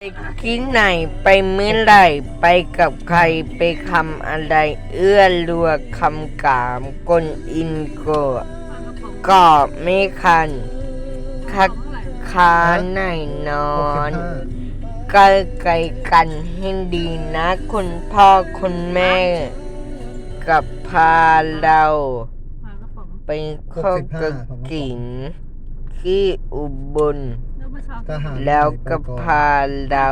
ไปที่ไหนไปเมื่อไหร่ไปกับใครไปคำอะไร เอื้อรัวคำกามกลอินโกกอบไม่คันคักค้าในนอน ใกล้ไกลกันให้ดีนะ คุณพ่อคุณแม่ กับพาเราไปเข้ากระกิ่งที่อุบล ทหารแล้วก็ไปอนพาเรา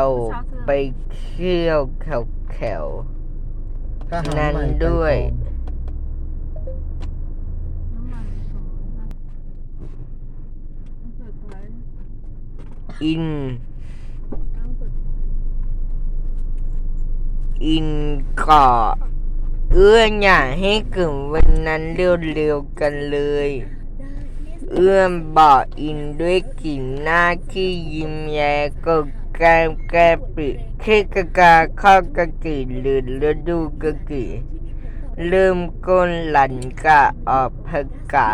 ไปเที่ยวแถวแถวทหารนั้นใหม่ไปด้วยก่อนๆอิน อินเกาะเอื้ออยากให้กึ่งวันนั้นเร็วๆกันเลย เอื้อมบอกอินด้วยกลิ่นหน้าที่ยิ้มแย้ก็แก้มแก้ปิเคกะกาเข้ากะกิหรือฤดูกะกิเริ่มก้นหลันกะออกพกา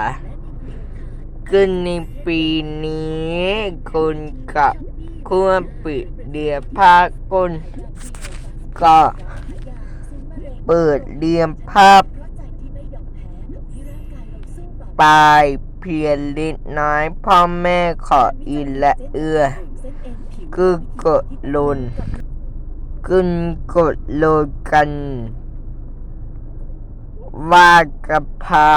ขึ้นในปีนี้คนกับควรปิดเดียภาคก้นก็เปิดเรียมภาพปลาย เพียงเล็กน้อยพ่อแม่ขออินและเอื้อกึกกดลุนกึนกดโลนกัน ว่ากระพา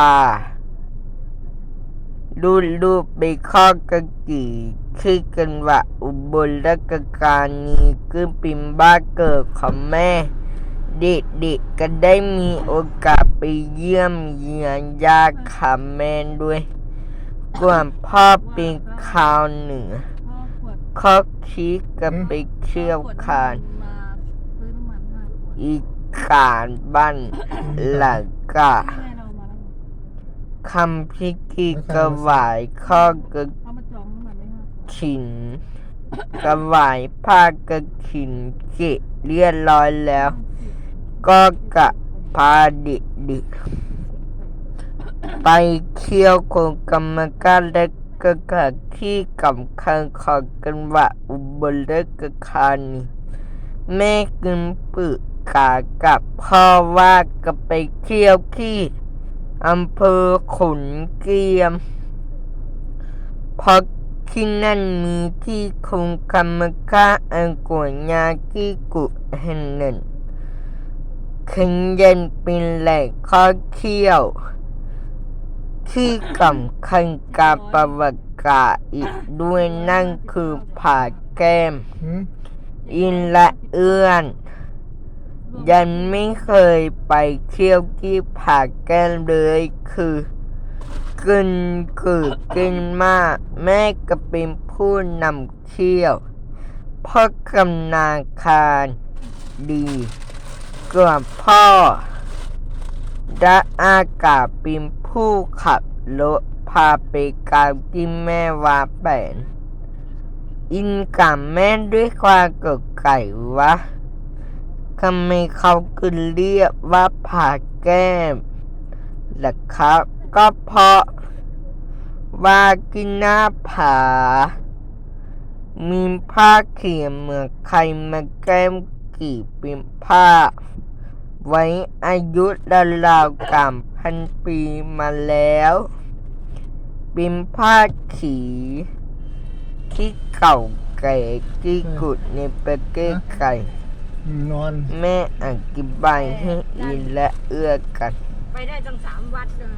รูดรูปไปข้อกะกี่คือกันว่าอุบลราชการนี้คือปิมบ้านเกิดของแม่ เด็กๆก็ได้มีโอกาสไปเยี่ยมเยียนญาติขาแม่ด้วย ก่อนพ่อเป็นขาวเหนือข้อคิดก็ไปเชี่ยวคานอีกขานบ้านหลังกะคำพิกีกระหวายข้อกระขินกระหวายผ้ากระขินเกะเรียบร้อยแล้ว ก็กะพาด็กดิ ไปเที่ยวโครงกรรมการและก็กะที่กำคัญขอกันว่าอุบลราชธานีแม่กึนปึกกากับพ่อว่าก็ไปเที่ยวที่อำเภอขุนเกรียมเพราะที่นั่นมีที่โครงกรรมกาอันกวยงาที่กุแห่งหนึ่งขึ้นเย็นเป็นแหล่งท่อเที่ยว ที่สำคัญการประวัติศาสตร์อีกด้วยนั่นคือผาแก้มหืมอินและเอื้อน ยังไม่เคยไปเที่ยวที่ผาแก้มเลยคือกินคือกินมาก แม่ก็เป็นผู้นำเที่ยวเพราะกำนาคารดีกว่าพ่อและอากาศเป็นผู้ ผู้ขับรถพาไปกางที่แม่วาแปนอินกับแม่ด้วยความกดไก่วะทำไมเขาคือเรียกว่าผาแก้มล่ะครับ ก็เพราะ ว่ากินหน้าผา มีผ้าเขียนเหมือนใครมาแก้มกี่เป็นผ้า ไว้อายุราวๆกับพันปีมาแล้วเป็นผ้าขีที่เก่าแก่ที่กุดในประเทศไทยนอน แม่อธิบายให้อินและเอื้อกัน ไปได้ตั้งสามวัดเลย